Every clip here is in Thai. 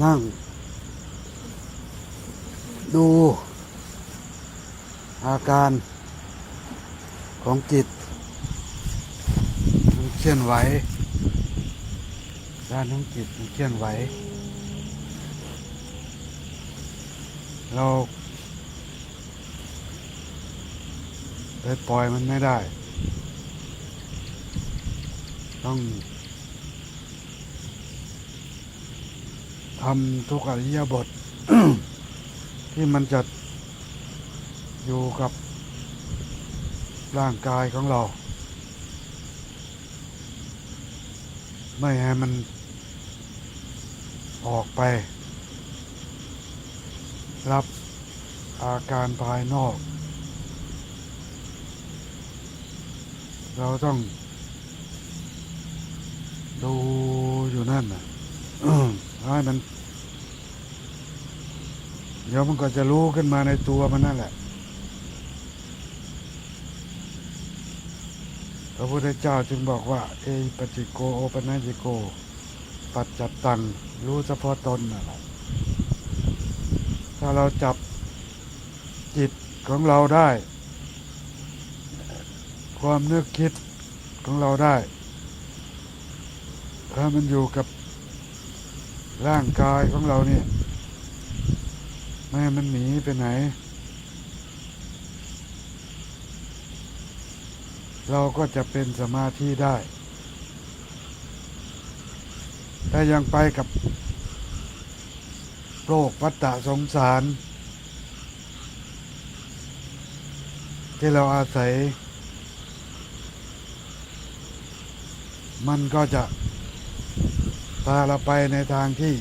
นั่ง ดู อาการของจิตมันเคลื่อนไหวด้านของจิตมันเคลื่อนไหว เราไปปล่อยมันไม่ได้ ต้อง ทำทุกอริยบท ที่มันจะอยู่กับร่างกายของเรา ไม่ให้มันออกไป รับอาการภายนอก เราต้องดูอยู่นั่นนะ ให้มัน เดี๋ยวมันก็จะรู้ขึ้นมาในตัวมันนั่นแหละพระพุทธเจ้าจึงบอกว่า เอปจิโกโอปนัญญิโก ปัจจัตตัง รู้เฉพาะตนน่ะถ้าเราจับจิตของเราได้ ความนึกคิดของเราได้ ถ้ามันอยู่กับ ร่างกายของเราเนี่ยไม่ให้มันหนีไปไหน เราก็จะเป็นสมาธิได้แต่ยังไปกับโรควัฏฏะสงสาร ที่เราอาศัย มันก็จะ พาเราไปในทางที่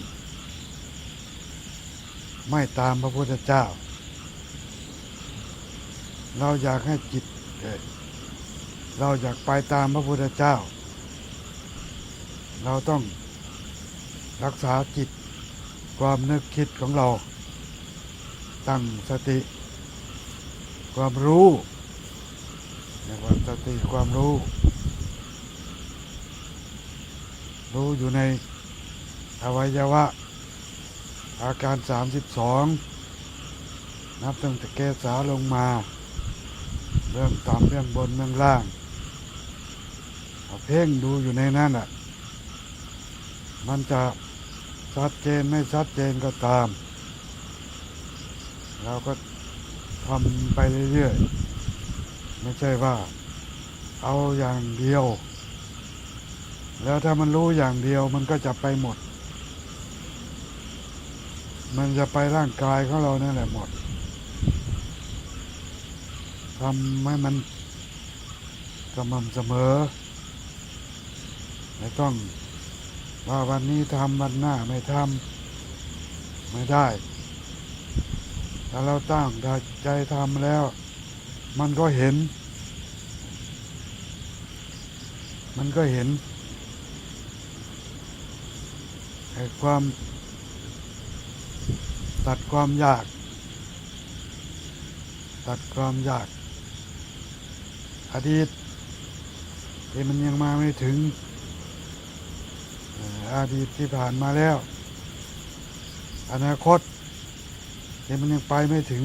ไม่ตามพระพุทธเจ้า เราอยากให้จิต เราอยากไปตามพระพุทธเจ้า เราต้องรักษาจิตความนึกคิดของเรา ตั้งสติ ความรู้เรียกว่าสติความรู้ รู้อยู่ใน อวัยวะ อาการ 32 นับตั้งแต่แกสาลงมา เรื่องต่ำเรื่องบนเรื่องล่างเอาเพ่งดูอยู่ในนั้นอะ มันจะชัดเจนไม่ชัดเจนก็ตาม เราก็ทำไปเรื่อยๆ ไม่ใช่ว่า เอาอย่างเดียว แล้วถ้ามันรู้อย่างเดียวมันก็จะไปหมด มันจะไปร่างกายของเรานั่นแหละหมดทำให้มันสม่ำเสมอ ไม่ต้องว่าวันนี้ทำวันหน้าไม่ทำไม่ได้ถ้าเราตั้งใจทำแล้ว มันก็เห็น มันก็เห็นไอ้ความ ตัดความยาก ตัดความยาก อดีตที่มันยังมาไม่ถึงเอ่ออดีตที่ผ่านมาแล้ว อนาคตที่มันยังไปไม่ถึง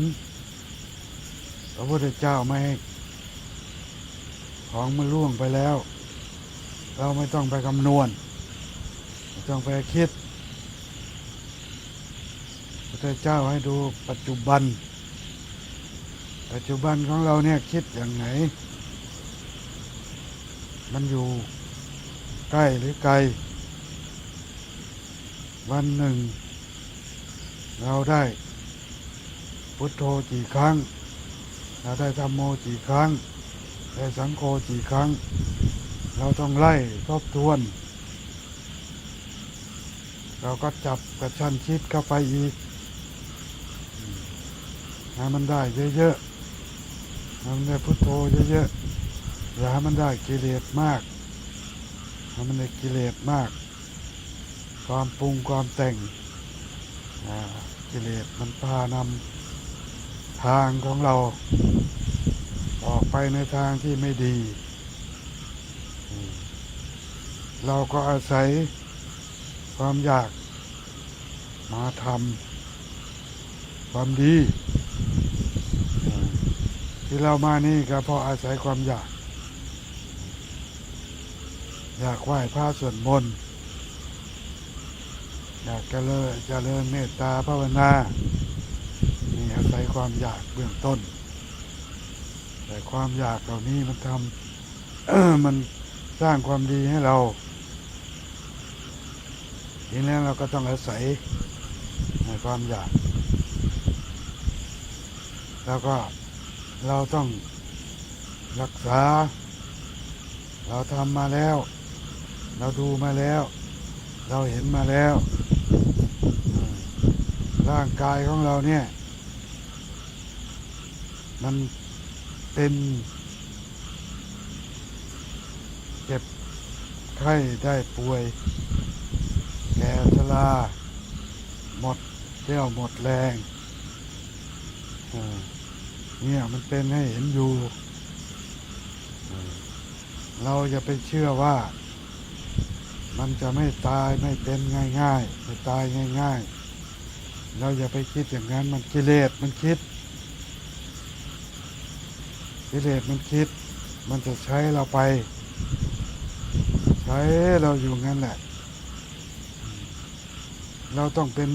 พระพุทธเจ้าไม่ให้ของมันล่วงไปแล้ว เราไม่ต้องไปคำนวณไม่ต้องไปคิด พระเจ้าให้ดูปัจจุบัน ปัจจุบันของเราเนี่ยคิดอย่างไหน มันอยู่ใกล้หรือไกล วันหนึ่ง เราได้พุทโธกี่ครั้ง เราได้ธรรมโมกี่ครั้ง ได้สังโฆกี่ครั้ง เราต้องไล่ทบทวน เราก็จับกระชั้นชิดเข้าไปอีก ให้มันได้เยอะๆให้มันได้พุทโธเยอะๆอย่าให้มันได้กิเลสมากให้มันได้กิเลสมาก ความปรุงความแต่งกิเลสมันพานำทางของเรา ออกไปในทางที่ไม่ดี เราก็อาศัยความอยากมาทำความดี ที่เรามานี่ก็เพราะอาศัยความอยาก อยากไหว้พระสวดมนต์อยากเจริญเจริญเมตตาภาวนานี่อาศัยความอยากเบื้องต้น แต่ความอยากเหล่านี้มันทำมันสร้างความดีให้เราทีนี้เราก็ต้องอาศัยในความอยาก แล้วก็ เราต้องรักษา เราทำมาแล้ว เราดูมาแล้ว เราเห็นมาแล้ว ร่างกายของเราเนี่ย มันเป็นเจ็บไข้ได้ป่วย แก่ชราหมดเรี่ยวหมดแรงอ่า เนี่ยมันเป็นให้เห็นอยู่อ่าเราอย่าไปเชื่อว่า มันจะไม่ตายไม่เป็นง่ายๆไม่ตายง่าย ๆ เราอย่าไปคิดอย่างนั้นมันกิเลสมันคิด กิเลสมันคิด มันจะใช้เราไป ใช้เราอยู่งั้นแหละ เราต้องเป็น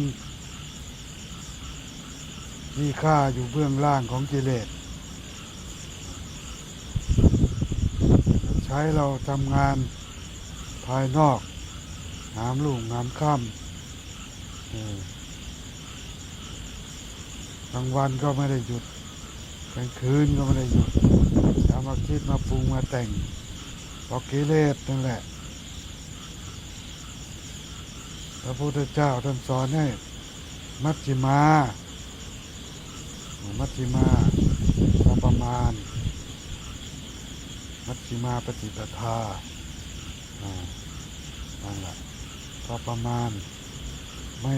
ที่ค่าอยู่เบื้องล่างของกิเลส ใช้เราทำงานภายนอกงามลุ่งงามค่ำกลางวันก็ไม่ได้หยุดกลางคืนก็ไม่ได้หยุดจะมาคิดมาปรุงมาแต่งเพราะกิเลสนั่นแหละ พระพุทธเจ้าท่านสอนให้มัชฌิมา มัชฌิมาพอประมาณ มัชฌิมาปฏิปทาอ่านั่นแหละพอประมาณไม่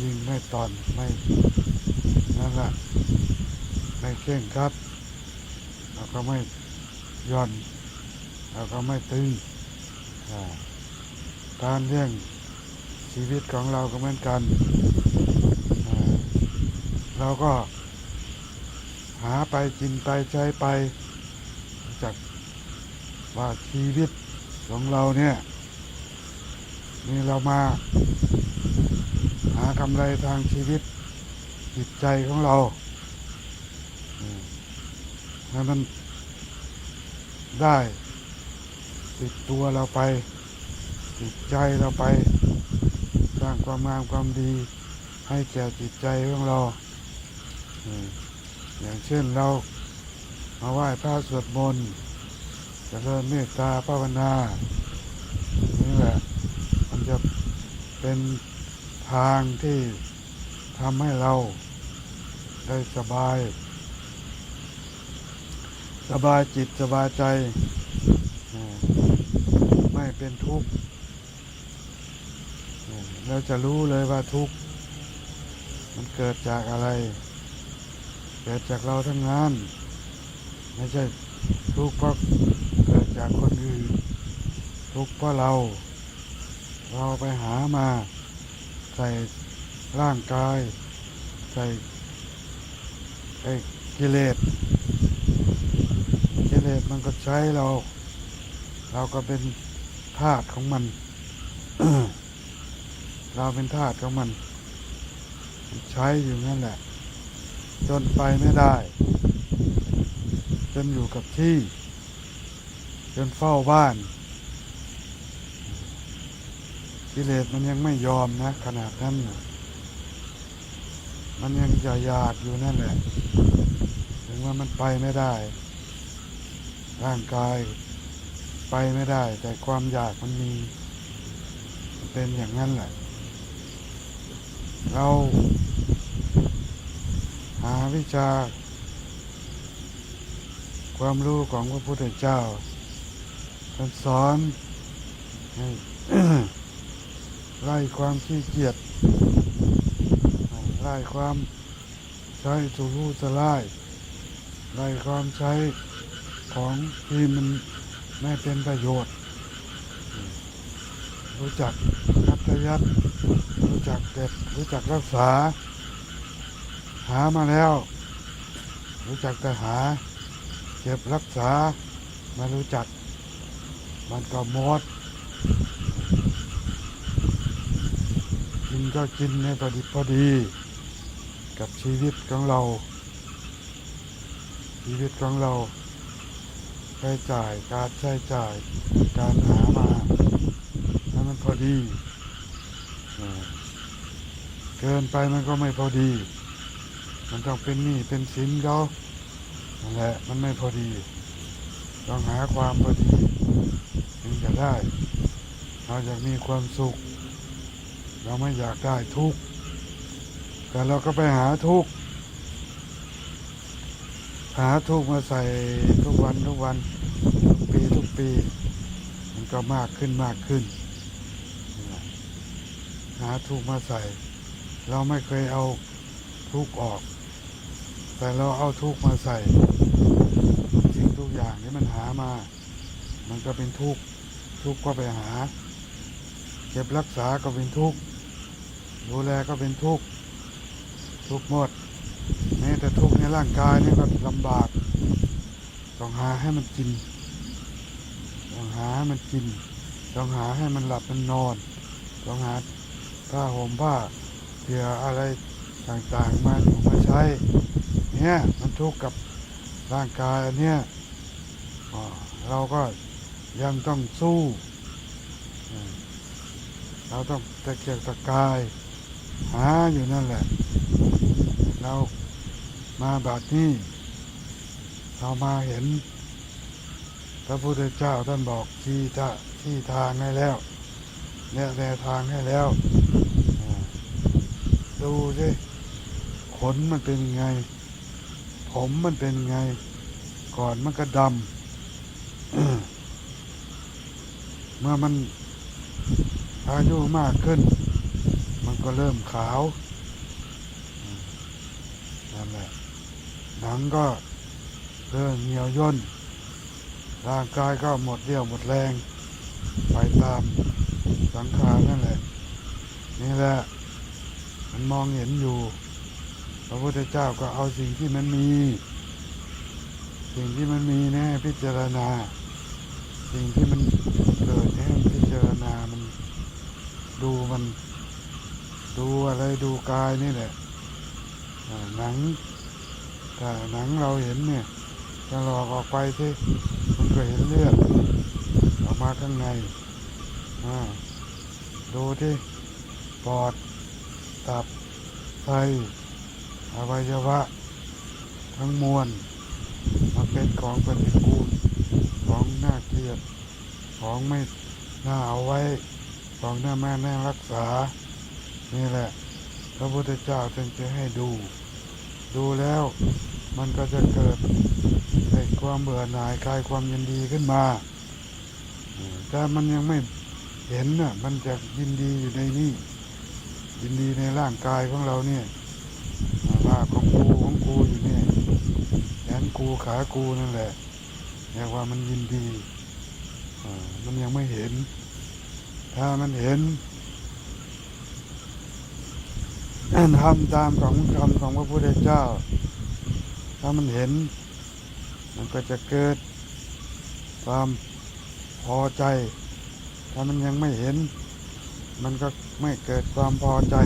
ยิงไม่ตอนไม่นั่นแหละไม่เข่งครัดแล้วก็ไม่ย่อนแล้วก็ไม่ตึงการเลี้ยงชีวิตของเราก็เหมือนกัน เราก็หาไปกินไปใช้ไปจากว่าชีวิตของเราเนี่ยนี่เรามา หากำไรทางชีวิตจิตใจของเราให้มันได้ ติดตัวเราไปจิตใจเราไป สร้างความงามความดี ให้แก่จิตใจของเรา อย่างเช่นเรามาไหว้พระสวดมนต์เจริญเมตตาภาวนานี่แหละมันจะเป็นทางที่ทำให้เราได้สบาย สบายจิตสบายใจ ไม่เป็นทุกข์เราจะรู้เลยว่าทุกข์มันเกิดจากอะไร เกิดจากเราทั้งนั้น ไม่ใช่ทุกข์เพราะเกิดจากคนอื่น ทุกข์เพราะเรา เราไปหามา ใส่ร่างกาย ใส่ไอ้กิเลสกิเลสมันก็ใช้เรา เราก็เป็นทาสของมัน เราเป็นทาสของมัน ใช้อยู่นั่นแหละ จนไปไม่ได้ จนอยู่กับที่ จนเฝ้าบ้านกิเลสมันยังไม่ยอมนะขนาดนั้นนะมันยังจะอยากอยู่นั่นแหละ ถึงว่ามันไปไม่ได้ ร่างกายไปไม่ได้ แต่ความอยากมันมีเป็นอย่างนั้นแหละ เราาวิชา ความรู้ของพระพุทธเจ้าท่านสอนให้ไล่ความขี้เกียจไล่ความใช้สุรุ่ยสลายไล่ความใช้ของที่มันไม่เป็นประโยชน์ รู้จักพัฒแต่ยัดรู้จักเก็บรู้จักรักษา หามาแล้ว รู้จักแต่หา เก็บรักษาไม่รู้จัก มันก็หมดกินก็กินในพอดีพอดี กับชีวิตของเรา ชีวิตของเราใช้จ่ายการใช้จ่ายการหามาให้มันพอดี เกินไปมันก็ไม่พอดี มันต้องเป็นหนี้เป็นสินเขานั่นแหละมันไม่พอดีต้องหาความพอดีถึงจะได้ เราอยากมีความสุข เราไม่อยากได้ทุกข์แต่เราก็ไปหาทุกข์หาทุกข์มาใส่ทุกวันทุกวันทุกปีทุกปี มันก็มากขึ้นมากขึ้น หาทุกข์มาใส่ เราไม่เคยเอาทุกข์ออก แต่เราเอาทุกมาใส่ทุกสิ่งทุกอย่างที่มันหามา มันก็เป็นทุกทุกก็ไปหา เก็บรักษาก็เป็นทุกดูแลก็เป็นทุกทุกหมดแม้แต่ทุกในร่างกายนี่ก็ลำบาก ต้องหาให้มันกิน ต้องหาให้มันกิน ต้องหาให้มันหลับมันนอน ต้องหาผ้าห่มผ้าเผื่ออะไรต่างๆมาอยู่มาใช้ นี่ยมันทุกข์กับร่างกายอันเนี้ยเราก็ยังต้องสู้เราต้องตะเกียกตะกาย หาอยู่นั่นแหละ เรามาบาดนี้ เรามาเห็น พระพุทธเจ้าท่านบอกที่ทะที่ทางให้แล้วเนี่ยแนวทางให้แล้ว ดูสิขนมันเป็นยังไง ผมมันเป็นไง ก่อนมันก็ดำ เมื่อมันอายุมากขึ้น มันก็เริ่มขาวนั่นแหละหนังก็เริ่มเหี่ยวย่น ร่างกายก็หมดเรี่ยวหมดแรง ไปตามสังขารนั่นแหละ นี่แหละ มันมองเห็นอยู่ พระพุทธเจ้าก็เอาสิ่งที่มันมี สิ่งที่มันมีแน่พิจารณา สิ่งที่มันเกิดให้พิจารณามันดูมัน ดูอะไรดูกายนี่แหละหนังถ้าหนังเราเห็นเนี่ยจะหลอกออกไปที่มันก็เห็นเลือดออกมาข้างในอ่าดูที่ปอดตับไต อวัยวะ ทั้งมวลมันเป็นของปฏิกูลของน่าเกลียดของไม่น่าเอาไว้ของน่าแม่แน่รักษา นี่แหละ พระพุทธเจ้าจึงจะให้ดู ดูแล้วมันก็จะเกิดเกิดความเบื่อหน่ายคลายความยินดีขึ้นมา แต่มันยังไม่เห็นน่ะ มันจะยินดีอยู่ในนี่ ยินดีในร่างกายของเราเนี่ย องกูอยู่เนี่ยแขนกูขากูนั่นแหละเรียกว่ามันยินดีอมันยังไม่เห็น ถ้ามันเห็นทำตามของคำของพระพุทธเจ้า ถ้ามันเห็น มันก็จะเกิดความพอใจ ถ้ามันยังไม่เห็น มันก็ไม่เกิดความพอใจ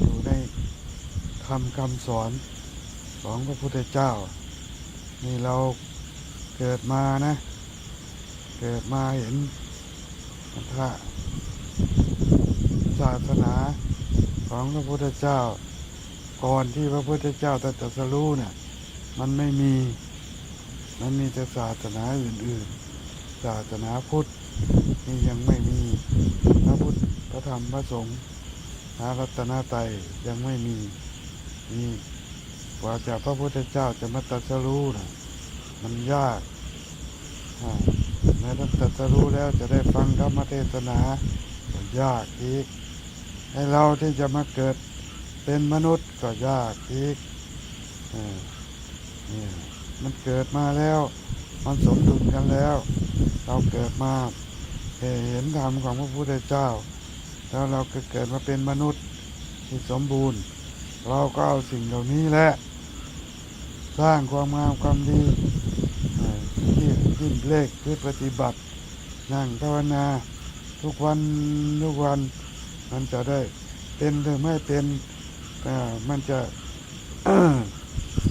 อยู่ในคำคำสอน ของพระพุทธเจ้า นี่เราเกิดมานะ เกิดมาเห็นถ้าศาสนาของพระพุทธเจ้า ก่อนที่พระพุทธเจ้าตรัสรู้เนี่ย มันไม่มี มันมีแต่ศาสนาอื่นๆ ศาสนาพุทธนี่ยังไม่มีพระพุทธพระธรรมพระสงฆ์พระรัตนตรัยยังไม่มีนี่ กว่าจะพระพุทธเจ้าจะมาตรัสรู้นะมันยากแม้ถ้าตรัสรู้แล้วจะได้ฟังธรรมเทศนาก็ยากอีก ให้เราที่จะมาเกิดเป็นมนุษย์ก็ยากอีกนี่มันเกิดมาแล้ว มันสมดุลกันแล้ว เราเกิดมาเห็นธรรมของพระพุทธเจ้า แล้วเราก็เกิดมาเป็นมนุษย์ที่สมบูรณ์ เราก็เอาสิ่งเหล่านี้แหละ สร้างความงามความดีที่ที่เลขเพื่อปฏิบัติ นั่งภาวนา ทุกวันทุกวันมันจะได้เป็นหรือไม่เป็นอ่มันจะ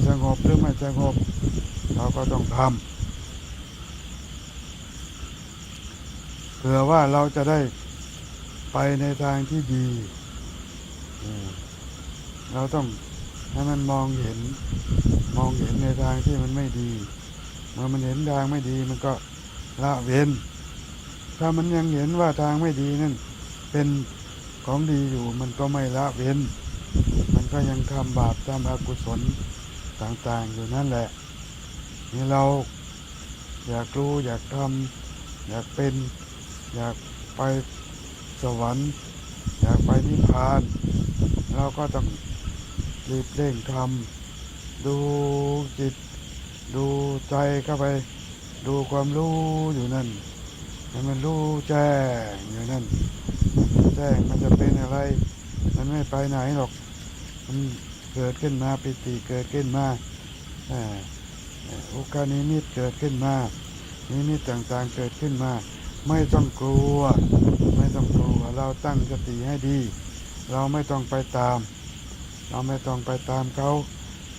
สงบหรือไม่สงบเราก็ต้องทำเผื่อว่าเราจะได้ไปในทางที่ดี เราต้องให้มันมองเห็น มองเห็นในทางที่มันไม่ดี เมื่อมันเห็นทางไม่ดีมันก็ละเว้น ถ้ามันยังเห็นว่าทางไม่ดีนั่นเป็นของดีอยู่มันก็ไม่ละเว้น มันก็ยังทำบาปทำอกุศลต่างๆอยู่นั่นแหละ นี่เราอยากรู้อยากทำอยากเป็นอยากไปสวรรค์ อยากไปนิพพาน เราก็ต้องรีบเร่งทำ ดูจิต ดูใจเข้าไป ดูความรู้อยู่นั่นให้มันรู้แจ้งอยู่นั่น แจ้งมันจะเป็นอะไร มันไม่ไปไหนหรอก มันเกิดขึ้นมาปิติเกิดขึ้นมาโอกาสนิมิตเกิดขึ้นมา นิมิตต่างๆเกิดขึ้นมา ไม่ต้องกลัว ไม่ต้องกลัว เราตั้งสติให้ดี เราไม่ต้องไปตาม เราไม่ต้องไปตามเขา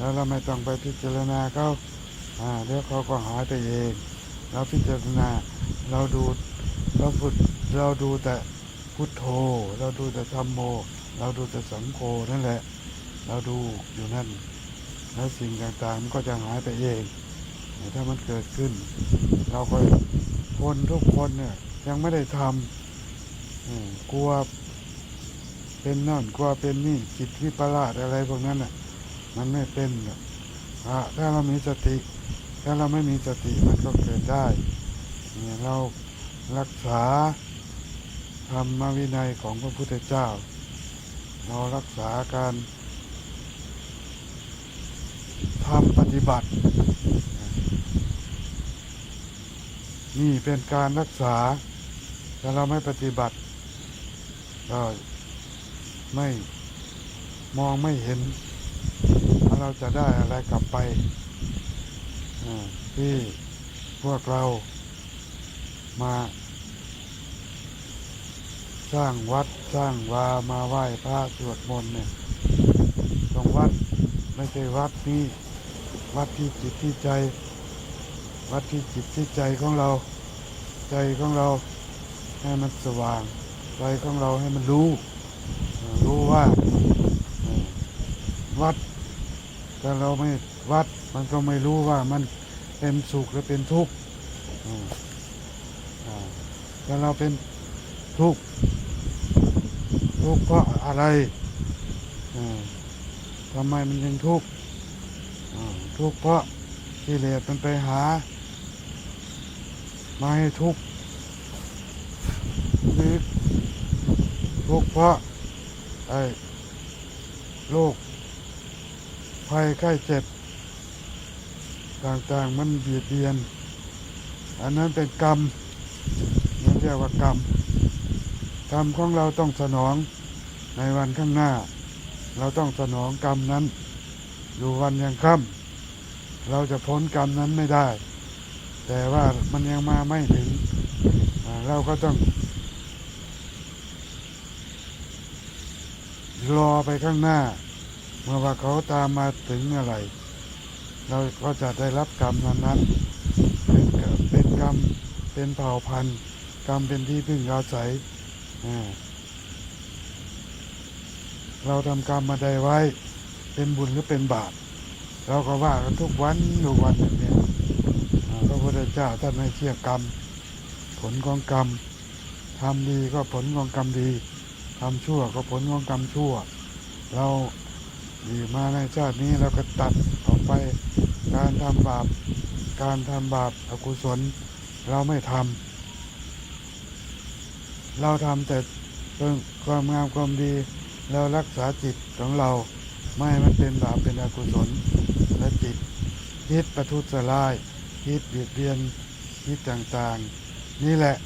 แล้วเราไม่ต้องไปพิจารณาเขาเดี๋ยวเขาก็หายไปเอง เราพิจารณาเราดูเราฝึกเราดูแต่พุทโธ เราดูแต่ธรรมโม เราดูแต่สังโฆนั่นแหละ เราดูอยู่นั่น แล้วสิ่งต่างๆมันก็จะหายไปเองแต่ถ้ามันเกิดขึ้น เราก็คนทุกคนเนี่ยยังไม่ได้ทำกลัวเป็นนั่นกลัวเป็นนี่จิตวิปลาสอะไรพวกนั้นน่ะ มันไม่เป็นหรอกอะถ้าเรามีสติ ถ้าเราไม่มีสติมันก็เกิดได้เนี่ยเรารักษาธรรมวินัยของพระพุทธเจ้า เรารักษาการทำปฏิบัติ นี่เป็นการรักษา ถ้าเราไม่ปฏิบัติก็ไม่มองไม่เห็น เราจะได้อะไรกลับไปอ่าที่พวกเรามาสร้างวัดสร้างวามาไหว้พระสวดมนต์เนี่ยตรงวัดไม่ใช่วัดนี้วัดที่จิตที่ใจ วัดที่จิตที่ใจของเรา ใจของเราให้มันสว่าง ใจของเราให้มันรู้เอ่อรู้ว่าเอ่อวัด แต่เราไม่วัดมันก็ไม่รู้ว่ามันเป็นสุขหรือเป็นทุกข์อ่าอ่าแต่เราเป็นทุกข์ทุกข์เพราะอะไรทำไมมันยังทุกข์ทุกข์เพราะกิเลสมันไปหา มาให้ทุกข์หรือทุกข์เพราะไอ้โรค ภัยไข้เจ็บ ต่างๆมันเบียดเบียน อันนั้นเป็นกรรมนั่นเรียกว่ากรรมกรรมของเราต้องสนองในวันข้างหน้า เราต้องสนองกรรมนั้น อยู่วันยังค่ำเราจะพ้นกรรมนั้นไม่ได้ แต่ว่ามันยังมาไม่ถึง เราก็ต้อง รอไปข้างหน้า เมื่อว่าเขาตามมาถึงเมื่อไหร่ เราก็จะได้รับกรรมนั้นนั้นๆเป็นกรรมเป็นกรรมเป็นเผ่าพันธุ์กรรมเป็นที่พึ่งอาศัยอ่เราทำกรรมมาใดไว้ เป็นบุญหรือเป็นบาปเราก็ว่ากันทุกวันทุกวันอย่างเนี้ยพระพุทธเจ้าท่านให้เชื่อกรรม ผลของกรรมทำดีก็ผลของกรรมดีทำชั่วก็ผลของกรรมชั่ว เรา อยู่มาในชาตินี้เราก็ตัดออกไปการทำบาป การทำบาปอกุศล เราไม่ทำเราทำแต่เรื่องความงามความดี เรารักษาจิตของเราไม่ให้มันเป็นบาปเป็นอกุศลและจิตคิดประทุษร้ายคิดเบียดเบียนคิดต่างๆ นี่แหละ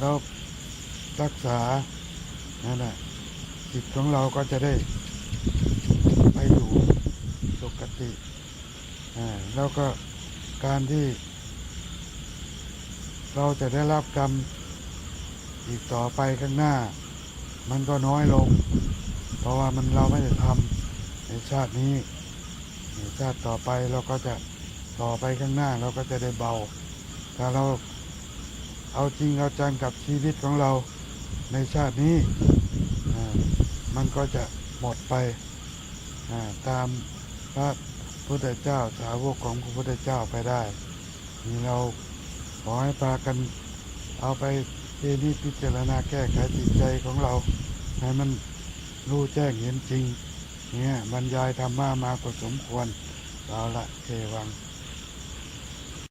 เรารักษานั่นแหละจิตของเราก็จะได้ไปอยู่สุคติอ่า แล้วก็การที่เราจะได้รับกรรมอีกต่อไปข้างหน้า มันก็น้อยลง เพราะว่ามันเราไม่ได้ทำในชาตินี้ในชาติต่อไปเราก็จะต่อไปข้างหน้าเราก็จะได้เบา ถ้าเราเอาจริงเอาจังกับชีวิตของเราในชาตินี้ มันก็จะหมดไปตามพระ พุทธเจ้าสาวกของพระพุทธเจ้าไปได้นี่เราขอให้พากันเอาไปเจนี่พิจารณาแก้ไขจิตใจของเรา ให้มันรู้แจ้งเห็นจริง เนี่ยบรรยายธรรมะมาก็สมควร เอาละเอวัง